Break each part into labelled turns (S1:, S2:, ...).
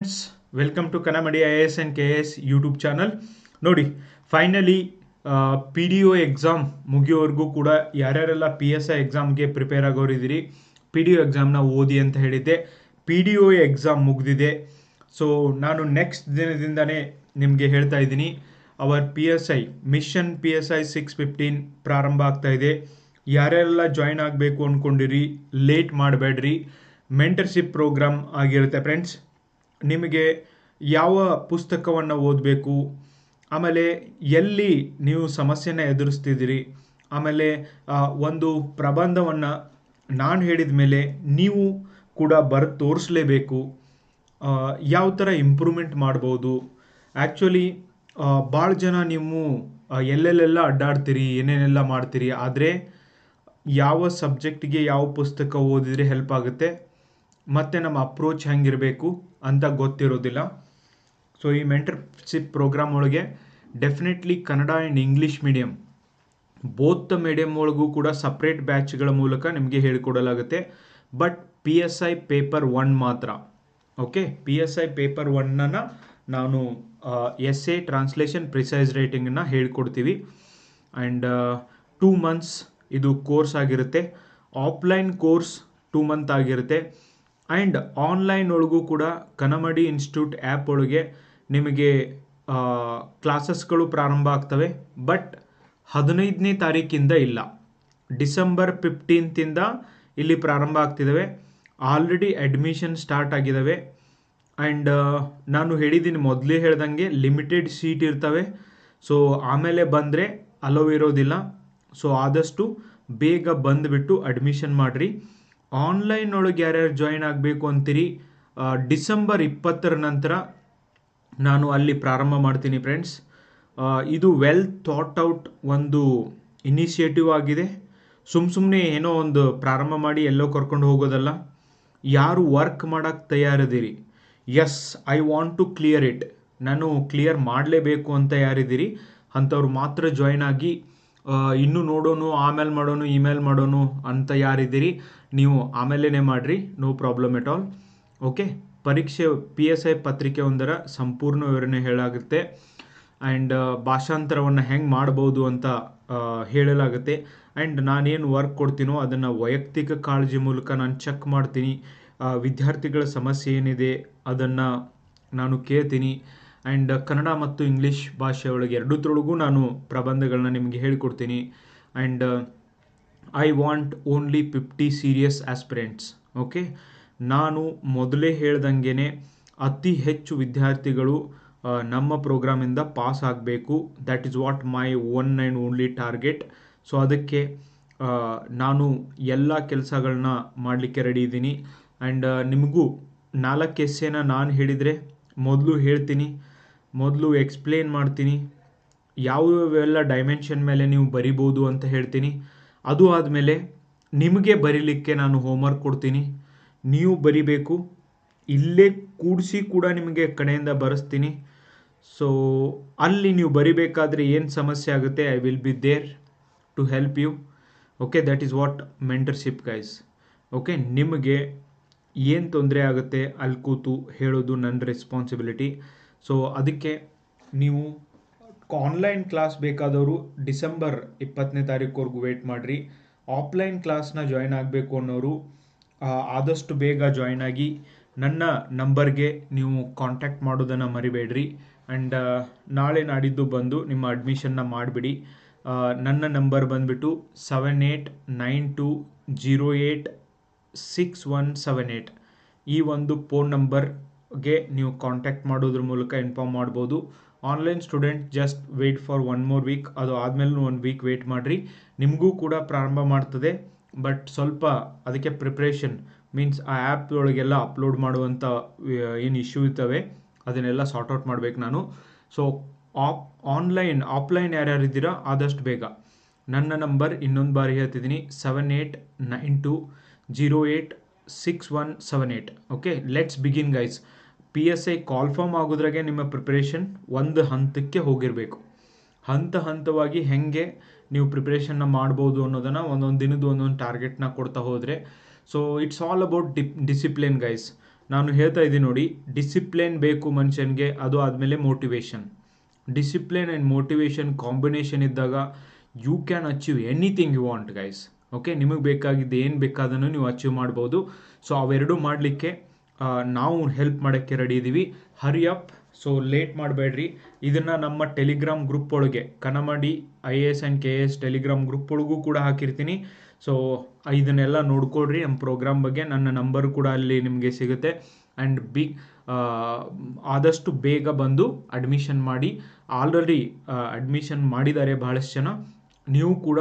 S1: Friends welcome to Kannamadi I S and K S YouTube channel ನೋಡಿ finally P D O exam ಮುಗಿಯೋವರೆಗೂ ಕೂಡ ಯಾರ್ಯಾರೆಲ್ಲ P S I ಎಕ್ಸಾಮ್ಗೆ prepare ಆಗೋರಿದ್ದೀರಿ P D O ಎಕ್ಸಾಮ್ನ ಓದಿ ಅಂತ ಹೇಳಿದ್ದೆ. ಪಿ ಡಿ ಒ ಎಕ್ಸಾಮ್ ಮುಗಿದಿದೆ. ಸೊ ನಾನು ನೆಕ್ಸ್ಟ್ ದಿನದಿಂದನೇ ನಿಮಗೆ ಹೇಳ್ತಾ ಇದ್ದೀನಿ. Our P S I mission P S I six fifteen ಪ್ರಾರಂಭ ಆಗ್ತಾ ಇದೆ. ಯಾರ್ಯಾರೆಲ್ಲ ಜಾಯ್ನ್ ಆಗಬೇಕು ಅಂದ್ಕೊಂಡಿರಿ ಲೇಟ್ ಮಾಡಬೇಡ್ರಿ. ಮೆಂಟರ್ಶಿಪ್ ಪ್ರೋಗ್ರಾಮ್ ಆಗಿರುತ್ತೆ ಫ್ರೆಂಡ್ಸ್ ನಿಮಗೆ ಯಾವ ಪುಸ್ತಕವನ್ನು ಓದಬೇಕು? ಆಮೇಲೆ ಎಲ್ಲಿ ನೀವು ಸಮಸ್ಯೆನ ಎದುರಿಸ್ತಿದ್ದೀರಿ? ಆಮೇಲೆ ಒಂದು ಪ್ರಬಂಧವನ್ನು ನಾನು ಹೇಳಿದ ಮೇಲೆ ನೀವು ಕೂಡ ಬರೆದು ತೋರಿಸ್ಲೇಬೇಕು. ಯಾವ ಥರ ಇಂಪ್ರೂವ್ಮೆಂಟ್ ಮಾಡ್ಬೋದು? ಆ್ಯಕ್ಚುಲಿ ಭಾಳ ಜನ ನೀವು ಎಲ್ಲೆಲ್ಲೆಲ್ಲ ಅಡ್ಡಾಡ್ತೀರಿ, ಏನೇನೆಲ್ಲ ಮಾಡ್ತೀರಿ, ಆದರೆ ಯಾವ ಸಬ್ಜೆಕ್ಟಿಗೆ ಯಾವ ಪುಸ್ತಕ ಓದಿದರೆ ಹೆಲ್ಪ್ ಆಗುತ್ತೆ? ಮತ್ತು ನಮ್ಮ ಅಪ್ರೋಚ್ ಹೆಂಗಿರಬೇಕು ಅಂತ ಗೊತ್ತಿರೋದಿಲ್ಲ. ಸೊ ಈ ಮೆಂಟರ್ಶಿಪ್ ಪ್ರೋಗ್ರಾಮ್ ಒಳಗೆ definitely Kannada and English medium both medium ಒಳಗೂ ಕೂಡ ಸಪ್ರೇಟ್ ಬ್ಯಾಚ್ಗಳ ಮೂಲಕ ನಿಮಗೆ ಹೇಳಿಕೊಡಲಾಗುತ್ತೆ. But P S I paper one ಮಾತ್ರ. Okay P S I paper ಒನ್ನನ್ನು ನಾನು ಎಸ್ ಎ ಟ್ರಾನ್ಸ್ಲೇಷನ್ ಪ್ರಿಸೈಸ್ ರೈಟಿಂಗನ್ನು ಹೇಳ್ಕೊಡ್ತೀವಿ. ಆ್ಯಂಡ್ ಟೂ ಮಂತ್ಸ್ ಇದು ಕೋರ್ಸ್ ಆಗಿರುತ್ತೆ. ಆಫ್ಲೈನ್ ಕೋರ್ಸ್ ಟೂ ಮಂತ್ ಆಗಿರುತ್ತೆ. ಆ್ಯಂಡ್ ಆನ್ಲೈನ್ ಒಳಗೂ ಕೂಡ ಕನಮಡಿ ಇನ್ಸ್ಟಿಟ್ಯೂಟ್ ಆ್ಯಪ್ ಒಳಗೆ ನಿಮಗೆ ಕ್ಲಾಸಸ್ಗಳು ಪ್ರಾರಂಭ ಆಗ್ತವೆ. ಬಟ್ ಹದಿನೈದನೇ ತಾರೀಕಿಂದ ಇಲ್ಲ. ಡಿಸೆಂಬರ್ ಫಿಫ್ಟೀನ್ತಿಂದ ಇಲ್ಲಿ ಪ್ರಾರಂಭ ಆಗ್ತಿದ್ದಾವೆ ಆಲ್ರೆಡಿ ಅಡ್ಮಿಷನ್ ಸ್ಟಾರ್ಟ್ ಆಗಿದ್ದಾವೆ ಆ್ಯಂಡ್ ನಾನು ಹೇಳಿದ್ದೀನಿ ಮೊದಲೇ ಹೇಳ್ದಂಗೆ ಲಿಮಿಟೆಡ್ ಸೀಟ್ ಇರ್ತವೆ. ಸೊ ಆಮೇಲೆ ಬಂದರೆ ಅಲೋ ಇರೋದಿಲ್ಲ. ಸೊ ಆದಷ್ಟು ಬೇಗ ಬಂದುಬಿಟ್ಟು ಅಡ್ಮಿಷನ್ ಮಾಡಿರಿ. ಆನ್ಲೈನ್ ಒಳಗೆ ಯಾರ್ಯಾರು ಜಾಯಿನ್ ಆಗಬೇಕು ಅಂತೀರಿ ಡಿಸೆಂಬರ್ ಇಪ್ಪತ್ತರ ನಂತರ ನಾನು ಅಲ್ಲಿ ಪ್ರಾರಂಭ ಮಾಡ್ತೀನಿ ಫ್ರೆಂಡ್ಸ್ ಇದು ವೆಲ್ ಥಾಟ್ ಔಟ್ ಒಂದು ಇನಿಷಿಯೇಟಿವ್ ಆಗಿದೆ. ಸುಮ್ಮ ಸುಮ್ಮನೆ ಏನೋ ಒಂದು ಪ್ರಾರಂಭ ಮಾಡಿ ಎಲ್ಲೋ ಕರ್ಕೊಂಡು ಹೋಗೋದಲ್ಲ, ಯಾರು ವರ್ಕ್ ಮಾಡೋಕ್ಕೆ ತಯಾರಿದ್ದೀರಿ? Yes I want to clear it ನಾನು ಕ್ಲಿಯರ್ ಮಾಡಲೇಬೇಕು ಅಂತ ಯಾರಿದ್ದೀರಿ? ಅಂಥವ್ರು ಮಾತ್ರ ಜಾಯ್ನ್ ಆಗಿ ಇನ್ನೂ ನೋಡೋನು, ಆಮೇಲೆ ಮಾಡೋನು, ಇಮೇಲ್ ಮಾಡೋನು ಅಂತ ಯಾರಿದ್ದೀರಿ? ನೀವು ಆಮೇಲೆ ಮಾಡಿರಿ no problem at all okay ಪರೀಕ್ಷೆ ಪಿ ಎಸ್ ಐ ಪತ್ರಿಕೆ ಒಂದರ ಸಂಪೂರ್ಣ ವಿವರಣೆ ಹೇಳಾಗುತ್ತೆ. ಆ್ಯಂಡ್ ಭಾಷಾಂತರವನ್ನು ಹೆಂಗೆ ಮಾಡ್ಬೋದು ಅಂತ ಆ, ಹೇಳಲಾಗುತ್ತೆ. ಆ್ಯಂಡ್ ನಾನೇನು ವರ್ಕ್ ಕೊಡ್ತೀನೋ ಅದನ್ನು ವೈಯಕ್ತಿಕ ಕಾಳಜಿ ಮೂಲಕ ನಾನು ಚೆಕ್ ಮಾಡ್ತೀನಿ. ವಿದ್ಯಾರ್ಥಿಗಳ ಸಮಸ್ಯೆ ಏನಿದೆ ಅದನ್ನು ನಾನು ಕೇಳ್ತೀನಿ. ಆ್ಯಂಡ್ ಕನ್ನಡ ಮತ್ತು ಇಂಗ್ಲೀಷ್ ಭಾಷೆ ಒಳಗೆ ಎರಡೂದ್ರೊಳಗೂ ನಾನು ಪ್ರಬಂಧಗಳನ್ನ ನಿಮಗೆ ಹೇಳಿಕೊಡ್ತೀನಿ. And I want only fifty serious aspirants okay ನಾನು ಮೊದಲೇ ಹೇಳ್ದಂಗೆ ಅತಿ ಹೆಚ್ಚು ವಿದ್ಯಾರ್ಥಿಗಳು ನಮ್ಮ ಪ್ರೋಗ್ರಾಮಿಂದ ಪಾಸ್ ಆಗಬೇಕು. That is what my one and only target so ಅದಕ್ಕೆ ನಾನು ಎಲ್ಲ ಕೆಲಸಗಳನ್ನ ಮಾಡಲಿಕ್ಕೆ ರೆಡಿ ಇದ್ದೀನಿ. ಆ್ಯಂಡ್ ನಿಮಗೂ ನಾಲ್ಕು ಎಸ್ಸೆನ ನಾನು ಹೇಳಿದರೆ ಮೊದಲು ಹೇಳ್ತೀನಿ. ಮೊದಲು ಎಕ್ಸ್ಪ್ಲೇನ್ ಮಾಡ್ತೀನಿ. ಯಾವ್ಯಾವೆಲ್ಲ ಡೈಮೆನ್ಷನ್ ಮೇಲೆ ನೀವು ಬರಿಬೋದು ಅಂತ ಹೇಳ್ತೀನಿ. ಅದು ಆದಮೇಲೆ ನಿಮಗೆ ಬರೀಲಿಕ್ಕೆ ನಾನು ಹೋಮ್ವರ್ಕ್ ಕೊಡ್ತೀನಿ. ನೀವು ಬರಿಬೇಕು. ಇಲ್ಲೇ ಕೂಡಿಸಿ ಕೂಡ ನಿಮಗೆ ಕಡೆಯಿಂದ ಬರೆಸ್ತೀನಿ. ಸೊ ಅಲ್ಲಿ ನೀವು ಬರಿಬೇಕಾದ್ರೆ ಏನು ಸಮಸ್ಯೆ ಆಗುತ್ತೆ I will be there to help you okay that is what mentorship guys okay ನಿಮಗೆ ಏನು ತೊಂದರೆ ಆಗುತ್ತೆ, ಅಲ್ಲಿ ಕೂತು ಹೇಳೋದು ನನ್ನ ರೆಸ್ಪಾನ್ಸಿಬಿಲಿಟಿ ಸೊ ಅದಕ್ಕೆ ನೀವು ಆನ್ಲೈನ್ ಕ್ಲಾಸ್ ಬೇಕಾದವರು ಡಿಸೆಂಬರ್ ಇಪ್ಪತ್ತನೇ ತಾರೀಕುವರೆಗೂ ವೇಟ್ ಮಾಡಿರಿ. ಆಫ್ಲೈನ್ ಕ್ಲಾಸ್ನ ಜಾಯ್ನ್ ಆಗಬೇಕು ಅನ್ನೋರು ಆದಷ್ಟು ಬೇಗ ಜಾಯ್ನ್ ಆಗಿ ನನ್ನ ನಂಬರ್ಗೆ ನೀವು ಕಾಂಟ್ಯಾಕ್ಟ್ ಮಾಡೋದನ್ನು ಮರಿಬೇಡ್ರಿ. ಆ್ಯಂಡ್ ನಾಳೆ ನಾಡಿದ್ದು ಬಂದು ನಿಮ್ಮ ಅಡ್ಮಿಷನ್ನ ಮಾಡಿಬಿಡಿ. ನನ್ನ ನಂಬರ್ ಬಂದುಬಿಟ್ಟು seven eight nine two zero eight six one seven eight ಈ ಒಂದು ಫೋನ್ ನಂಬರ್ಗೆ ನೀವು ಕಾಂಟ್ಯಾಕ್ಟ್ ಮಾಡೋದ್ರ ಮೂಲಕ ಇನ್ಫಾರ್ಮ್ ಮಾಡ್ಬೋದು. Online student just wait for one more week ಅದು ಆದಮೇಲೆ ಒಂದು ವೀಕ್ ವೆಯ್ಟ್ ಮಾಡಿರಿ. ನಿಮಗೂ ಕೂಡ ಪ್ರಾರಂಭ ಮಾಡ್ತದೆ. ಬಟ್ ಸ್ವಲ್ಪ ಅದಕ್ಕೆ ಪ್ರಿಪ್ರೇಷನ್ ಮೀನ್ಸ್ ಆ ಆ್ಯಪ್ ಒಳಗೆಲ್ಲ ಅಪ್ಲೋಡ್ ಮಾಡುವಂಥ ಏನು ಇಶ್ಯೂ ಇರ್ತವೆ, ಅದನ್ನೆಲ್ಲ ಸಾರ್ಟ್ ಔಟ್ ಮಾಡಬೇಕು ನಾನು. ಸೊ ಆಫ್ ಆನ್ಲೈನ್ ಆಫ್ಲೈನ್ ಯಾರ್ಯಾರು ಇದ್ದೀರಾ, ಆದಷ್ಟು ಬೇಗ. ನನ್ನ ನಂಬರ್ ಇನ್ನೊಂದು ಬಾರಿ ಹೇಳ್ತಿದ್ದೀನಿ seven eight nine two zero eight six one seven eight okay let's begin guys P S I call form ಆಗೋದ್ರಾಗೆ ನಿಮ್ಮ ಪ್ರಿಪ್ರೇಷನ್ ಒಂದು ಹಂತಕ್ಕೆ ಹೋಗಿರಬೇಕು. ಹಂತ ಹಂತವಾಗಿ ಹೆಂಗೆ ನೀವು ಪ್ರಿಪ್ರೇಷನ್ನ ಮಾಡ್ಬೋದು ಅನ್ನೋದನ್ನು ಒಂದೊಂದು ದಿನದ ಒಂದೊಂದು ಟಾರ್ಗೆಟ್ನ ಕೊಡ್ತಾ ಹೋದರೆ. So it's all about dip discipline guys ನಾನು ಹೇಳ್ತಾ ಇದ್ದೀನಿ ನೋಡಿ ಡಿಸಿಪ್ಲಿನ್ ಬೇಕು ಮನುಷ್ಯನಿಗೆ, ಅದು ಆದಮೇಲೆ motivation discipline and motivation combination ಇದ್ದಾಗ you can achieve anything you want guys okay ನಿಮಗೆ ಬೇಕಾಗಿದ್ದು ಏನು ಬೇಕಾದನ್ನು ನೀವು ಅಚೀವ್ ಮಾಡ್ಬೋದು. ಸೊ ಅವೆರಡೂ ಮಾಡಲಿಕ್ಕೆ ನಾವು ಹೆಲ್ಪ್ ಮಾಡೋಕ್ಕೆ ರೆಡಿ ಇದ್ದೀವಿ ಹರಿ ಅಪ್ ಸೊ ಲೇಟ್ ಮಾಡಬೇಡ್ರಿ. ಇದನ್ನು ನಮ್ಮ ಟೆಲಿಗ್ರಾಮ್ ಗ್ರೂಪ್ ಒಳಗೆ Kanamadi I A S and K S Telegram group ಒಳಗೂ ಕೂಡ ಹಾಕಿರ್ತೀನಿ. ಸೊ ಇದನ್ನೆಲ್ಲ ನೋಡ್ಕೊಳ್ರಿ. ನಮ್ಮ ಪ್ರೋಗ್ರಾಮ್ ಬಗ್ಗೆ ನನ್ನ ನಂಬರ್ ಕೂಡ ಅಲ್ಲಿ ನಿಮಗೆ ಸಿಗುತ್ತೆ. ಆ್ಯಂಡ್ ಬಿ ಆದಷ್ಟು ಬೇಗ ಬಂದು ಅಡ್ಮಿಷನ್ ಮಾಡಿ. ಆಲ್ರೆಡಿ ಅಡ್ಮಿಷನ್ ಮಾಡಿದ್ದಾರೆ ಭಾಳಷ್ಟು ಜನ. ನೀವು ಕೂಡ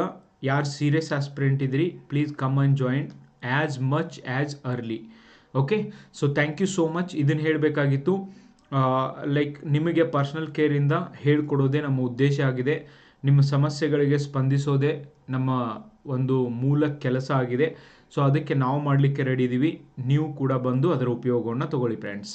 S1: ಯಾರು ಸೀರಿಯಸ್ ಆಸ್ಪಿರೆಂಟ್ ಇದ್ದೀರಿ please come and join as much as early okay so thank you so much ಇದನ್ನು ಹೇಳಬೇಕಾಗಿತ್ತು. ಲೈಕ್ ನಿಮಗೆ ಪರ್ಸ್ನಲ್ ಕೇರಿಂದ ಹೇಳ್ಕೊಡೋದೇ ನಮ್ಮ ಉದ್ದೇಶ ಆಗಿದೆ. ನಿಮ್ಮ ಸಮಸ್ಯೆಗಳಿಗೆ ಸ್ಪಂದಿಸೋದೇ ನಮ್ಮ ಒಂದು ಮೂಲ ಕೆಲಸ ಆಗಿದೆ. ಸೊ ಅದಕ್ಕೆ ನಾವು ಮಾಡಲಿಕ್ಕೆ ರೆಡಿ ಇದ್ದೀವಿ ನೀವು ಕೂಡ ಬಂದು ಅದರ ಉಪಯೋಗವನ್ನು ತಗೊಳ್ಳಿ ಫ್ರೆಂಡ್ಸ್